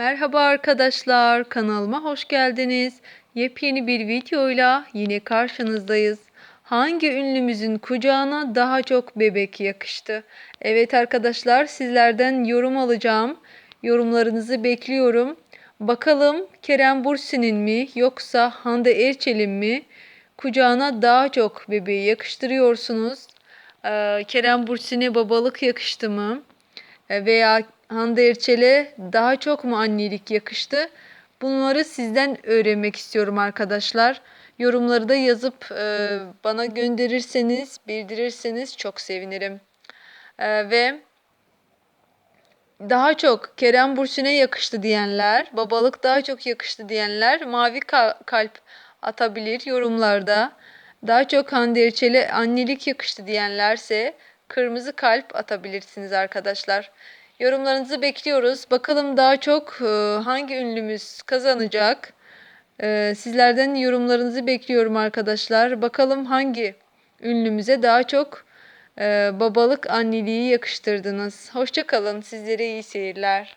Merhaba arkadaşlar, kanalıma hoş geldiniz. Yepyeni bir videoyla yine karşınızdayız. Hangi ünlümüzün kucağına daha çok bebek yakıştı? Evet arkadaşlar, sizlerden yorum alacağım. Yorumlarınızı bekliyorum. Bakalım Kerem Bürsin'in mi yoksa Hande Erçel'in mi kucağına daha çok bebeği yakıştırıyorsunuz? Ee, Kerem Bürsin'e babalık yakıştı mı? Veya Hande Erçel'e daha çok mu annelik yakıştı? Bunları sizden öğrenmek istiyorum arkadaşlar. Yorumları da yazıp e, bana gönderirseniz, bildirirseniz çok sevinirim. E, ve daha çok Kerem Bürsin'e yakıştı diyenler, babalık daha çok yakıştı diyenler mavi ka- kalp atabilir yorumlarda. Daha çok Hande Erçel'e annelik yakıştı diyenlerse kırmızı kalp atabilirsiniz arkadaşlar. Yorumlarınızı bekliyoruz. Bakalım daha çok e, hangi ünlümüz kazanacak? E, Sizlerden yorumlarınızı bekliyorum arkadaşlar. Bakalım hangi ünlümüze daha çok e, babalık anneliği yakıştırdınız. Hoşça kalın. Sizlere iyi seyirler.